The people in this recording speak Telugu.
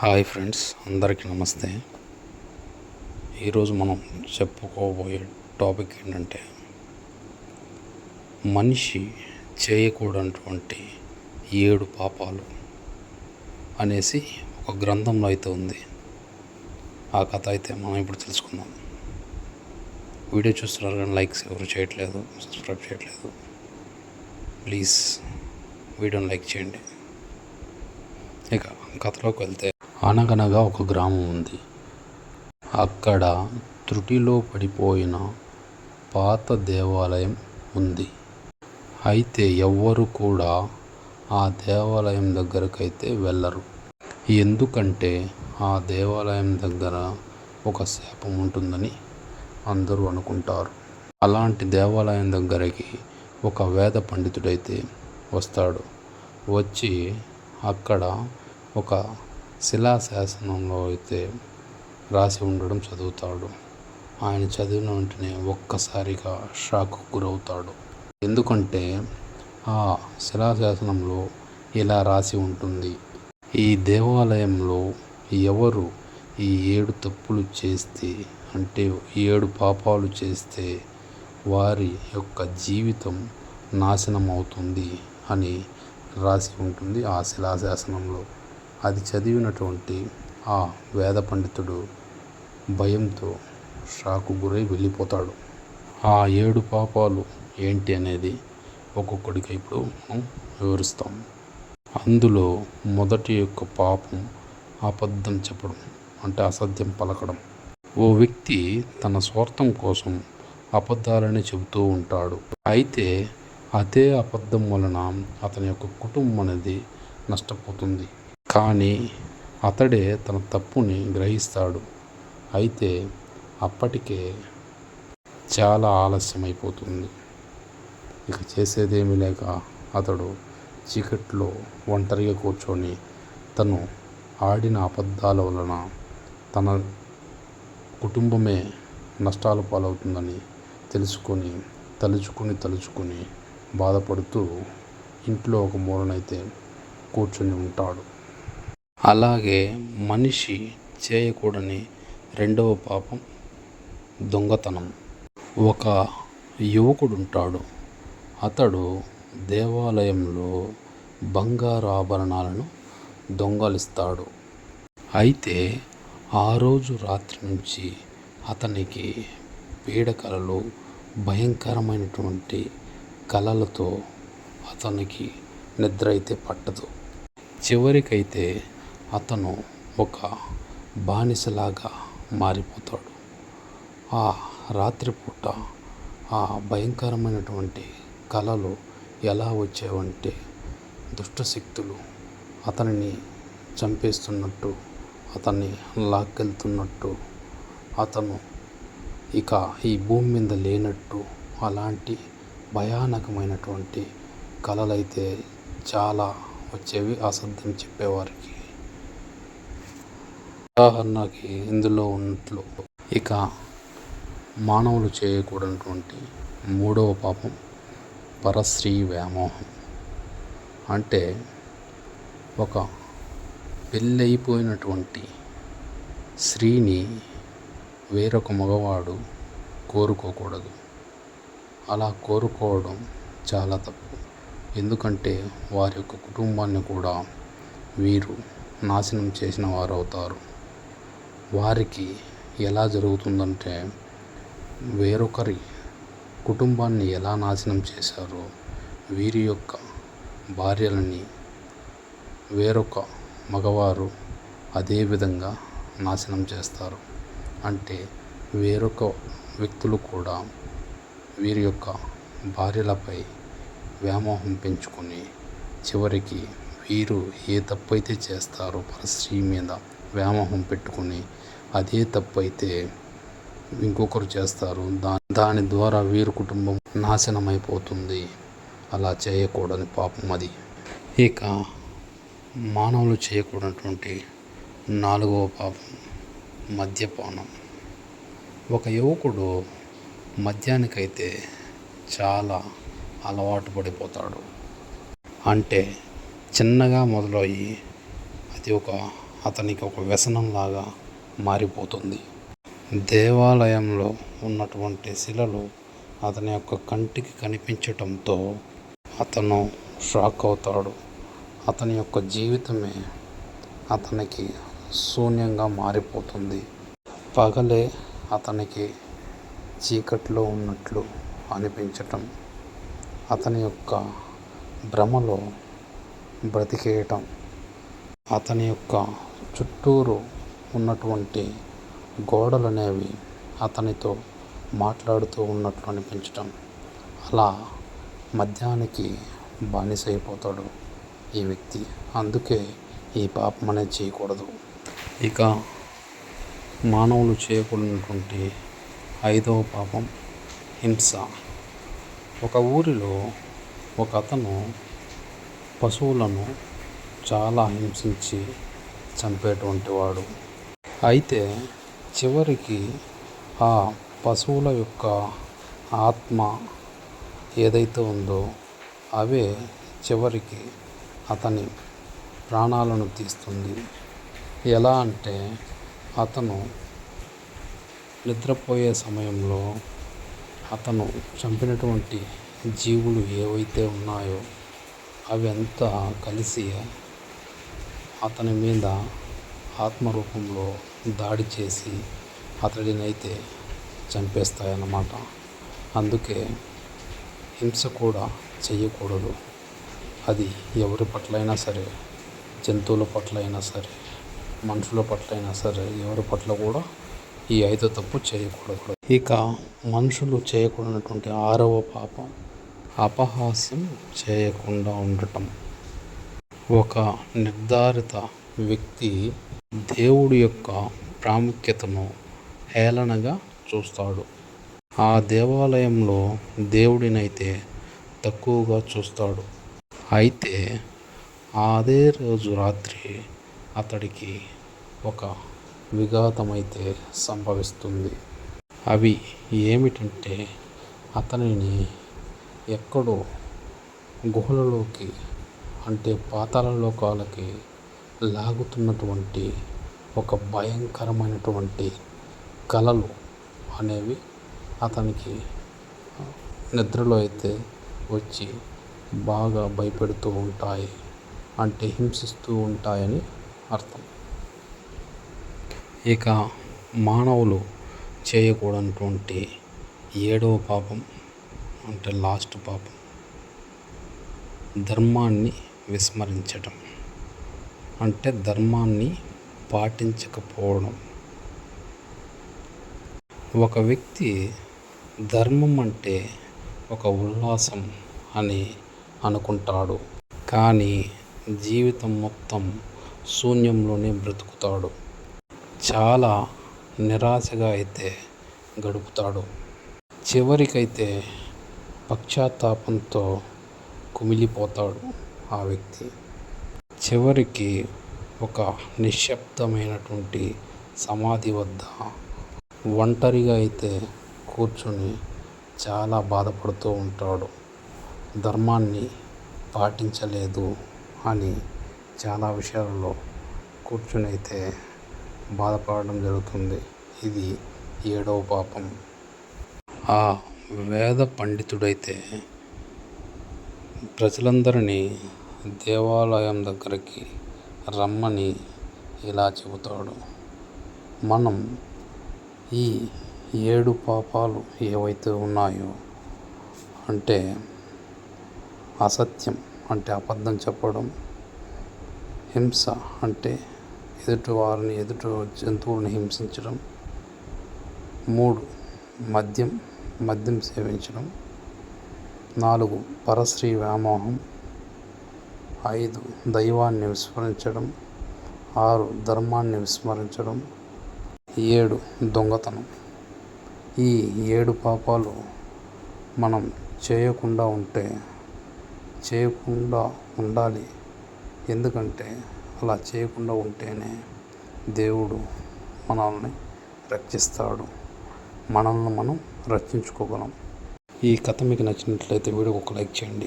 హాయ్ ఫ్రెండ్స్ అందరికీ నమస్తే. ఈరోజు మనం చెప్పుకోబోయే టాపిక్ ఏంటంటే మనిషి చేయకూడనటువంటి ఏడు పాపాలు అనేసి ఒక గ్రంథంలో అయితే ఉంది. ఆ కథ అయితే మనం ఇప్పుడు తెలుసుకుందాం. వీడియో చూస్తున్నారు కానీ లైక్స్ ఎవరు చేయట్లేదు సబ్స్క్రైబ్ చేయట్లేదు. ప్లీజ్ వీడియోని లైక్ చేయండి. ఇక కథలోకి వెళ్తే అనగనగా ఒక గ్రామం ఉంది. అక్కడ త్రుటిలో పడిపోయిన పాత దేవాలయం ఉంది. అయితే ఎవ్వరు కూడా ఆ దేవాలయం దగ్గరకైతే వెళ్ళరు. ఎందుకంటే ఆ దేవాలయం దగ్గర ఒక శాపం ఉంటుందని అందరూ అనుకుంటారు. అలాంటి దేవాలయం దగ్గరికి ఒక వేద పండితుడైతే వస్తాడు. వచ్చి అక్కడ ఒక శిలాశాసనంలో అయితే రాసి ఉండడం చదువుతాడు. ఆయన చదివిన వెంటనే ఒక్కసారిగా షాక్ గురవుతాడు. ఎందుకంటే ఆ శిలాశాసనంలో ఇలా రాసి ఉంటుంది. ఈ దేవాలయంలో ఎవరు ఈ ఏడు తప్పులు చేస్తే అంటే ఏడు పాపాలు చేస్తే వారి యొక్క జీవితం నాశనం అవుతుంది అని రాసి ఉంటుంది ఆ శిలాశాసనంలో. అది చదివినటువంటి ఆ వేద పండితుడు భయంతో షాకు గురై వెళ్ళిపోతాడు. ఆ ఏడు పాపాలు ఏంటి అనేది ఒక్కొక్కడికి ఇప్పుడు మనం వివరిస్తాం. అందులో మొదటి యొక్క పాపం అబద్ధం చెప్పడం అంటే అసత్యం పలకడం. ఓ వ్యక్తి తన స్వార్థం కోసం అబద్ధాలని చెబుతూ ఉంటాడు. అయితే అదే అబద్ధం వలన అతని యొక్క కుటుంబం అనేది నష్టపోతుంది. కానీ అతడే తన తప్పుని గ్రహిస్తాడు. అయితే అప్పటికే చాలా ఆలస్యమైపోతుంది. ఇక చేసేదేమీ లేక అతడు చీకట్లో ఒంటరిగా కూర్చొని తను ఆడిన అబద్ధాల వలన తన కుటుంబమే నష్టాల పాలవుతుందని తెలుసుకొని తలుచుకుని తలుచుకుని బాధపడుతూ ఇంట్లో ఒక మూలనైతే కూర్చొని ఉంటాడు. అలాగే మనిషి చేయకూడని రెండవ పాపం దొంగతనం. ఒక యువకుడు ఉంటాడు అతడు దేవాలయంలో బంగారు ఆభరణాలను దొంగలిస్తాడు. అయితే ఆ రోజు రాత్రి నుంచి అతనికి పీడకలలు భయంకరమైనటువంటి కలలతో అతనికి నిద్ర అయితే పట్టదు. చివరికైతే అతను ఒక బానిసలాగా మారిపోతాడు. ఆ రాత్రిపూట ఆ భయంకరమైనటువంటి కళలు ఎలా వచ్చేవంటే దుష్టశక్తులు అతనిని చంపేస్తున్నట్టు అతన్ని లాక్కెళ్తున్నట్టు అతను ఇక ఈ భూమి మీద లేనట్టు అలాంటి భయానకమైనటువంటి కళలైతే చాలా వచ్చేవి అసత్యం చెప్పేవారికి. ఉదాహరణకి ఇందులో ఉన్నట్లు ఇక మానవులు చేయకూడనటువంటి మూడవ పాపం పరశ్రీ వ్యామోహం. అంటే ఒక పెళ్ళైపోయినటువంటి స్త్రీని వేరొక మగవాడు కోరుకోకూడదు. అలా కోరుకోవడం చాలా తప్పు. ఎందుకంటే వారి యొక్క కుటుంబాన్ని కూడా వీరు నాశనం చేసిన వారు అవుతారు వారికి ఎలా జరుగుతుందంటే వేరొకరి కుటుంబాన్ని ఎలా నాశనం చేశారో వీరి యొక్క భార్యలని వేరొక మగవారు అదే విధంగా నాశనం చేస్తారు. అంటే వేరొక వ్యక్తులు కూడా వీరి యొక్క భార్యలపై వ్యామోహం పెంచుకొని చివరికి వీరు ఏ తప్పు అయితే చేస్తారో పరస్త్రీ మీద వ్యామోహం పెట్టుకుని అదే తప్పు అయితే ఇంకొకరు చేస్తారు. దా దాని ద్వారా వీరి కుటుంబం నాశనం అయిపోతుంది అలా చేయకూడని పాపం అది. ఇక మానవులు చేయకూడనటువంటి నాలుగవ పాపం మద్యపానం. ఒక యువకుడు మద్యానికైతే చాలా అలవాటు పడిపోతాడు. అంటే చిన్నగా మొదలయ్యి అది ఒక అతనికి ఒక వ్యసనంలాగా మారిపోతుంది. దేవాలయంలో ఉన్నటువంటి శిలలు అతని యొక్క కంటికి కనిపించటంతో అతను షాక్ అవుతాడు. అతని యొక్క జీవితమే అతనికి శూన్యంగా మారిపోతుంది. పగలే అతనికి చీకట్లో ఉన్నట్లు అనిపించటం అతని యొక్క భ్రమలో బ్రతికేయటం అతని యొక్క చుట్టూరు ఉన్నటువంటి గోడలు అనేవి అతనితో మాట్లాడుతూ ఉన్నట్లు అనిపించటం. అలా మద్యానికి బానిసైపోతాడు ఈ వ్యక్తి. అందుకే ఈ పాపం అనేది చేయకూడదు. ఇక మానవులు చేయకూడనటువంటి ఐదవ పాపం హింస. ఒక ఊరిలో ఒక అతను పశువులను చాలా హింసించి చంపేటువంటి వాడు అయితే చివరికి ఆ పశువుల యొక్క ఆత్మ ఏదైతే ఉందో అవే చివరికి అతని ప్రాణాలను తీస్తుంది. ఎలా అంటే అతను నిద్రపోయే సమయంలో అతను చంపినటువంటి జీవులు ఏవైతే ఉన్నాయో అవి అంతా కలిసి అతని మీద ఆత్మరూపంలో దాడి చేసి అతడినైతే చంపేస్తాయన్నమాట. అందుకే హింస కూడా చేయకూడదు అది ఎవరి పట్లైనా సరే జంతువుల పట్ల అయినా సరే మనుషుల పట్ల అయినా సరే ఎవరి పట్ల కూడా ఈ ఐదో తప్పు చేయకూడదు. ఇక మనుషులు చేయకూడనటువంటి ఆరవ పాపం అపహాస్యం చేయకుండా ఉండటం. ఒక నిర్ధారిత వ్యక్తి దేవుడి యొక్క ప్రాముఖ్యతను హేళనగా చూస్తాడు. ఆ దేవాలయంలో దేవుడినైతే తక్కువగా చూస్తాడు. అయితే అదే రోజు రాత్రి అతడికి ఒక విఘాతమైతే సంభవిస్తుంది. అవి ఏమిటంటే అతనిని ఎక్కడో గుహలలోకి అంటే పాతాళ లోకాలకి లాగుతున్నటువంటి ఒక భయంకరమైనటువంటి కళలు అనేవి అతనికి నిద్రలో అయితే వచ్చి బాగా భయపెడుతూ ఉంటాయి అంటే హింసిస్తూ ఉంటాయని అర్థం. ఇక మానవులు చేయకూడనటువంటి ఏడవ పాపం అంటే లాస్ట్ పాపం. ధర్మాన్ని విస్మరించటం. అంటే ధర్మాన్ని పాటించకపోవడం. ఒక వ్యక్తి ధర్మం అంటే ఒక ఉల్లాసం అని అనుకుంటాడు. కానీ జీవితం మొత్తం శూన్యంలోనే బ్రతుకుతాడు. చాలా నిరాశగా అయితే గడుపుతాడు. చివరికైతే పశ్చాత్తాపంతో కుమిలిపోతాడు. ఆ వ్యక్తి. చివరికి ఒక నిశ్శబ్దమైనటువంటి సమాధి వద్ద ఒంటరిగా అయితే కూర్చొని చాలా బాధపడుతూ ఉంటాడు. ధర్మాన్ని పాటించలేదు అని చాలా విషయాలలో కూర్చొని అయితే బాధపడడం జరుగుతుంది. ఇది ఏడవ పాపం. ఆ వేద పండితుడైతే ప్రజలందరినీ దేవాలయం దగ్గరికి రమ్మని ఇలా చెబుతాడు. మనం ఈ ఏడు పాపాలు ఏవైతే ఉన్నాయో అంటే అసత్యం అంటే అబద్ధం చెప్పడం హింస అంటే ఎదుటి వారిని ఎదుటి జంతువులను హింసించడం మూడు మద్యం మద్యం సేవించడం నాలుగు పరశ్రీ వ్యామోహం ఐదు దైవాన్ని విస్మరించడం ఆరు ధర్మాన్ని విస్మరించడం ఏడు దొంగతనం. ఈ ఏడు పాపాలు మనం చేయకుండా ఉంటే చేయకుండా ఉండాలి. ఎందుకంటే అలా చేయకుండా ఉంటేనే దేవుడు మనల్ని రక్షిస్తాడు. మనల్ని మనం రక్షించుకోగలం. ఈ కథ మీకు నచ్చినట్లయితే వీడియోకి ఒక లైక్ చేయండి.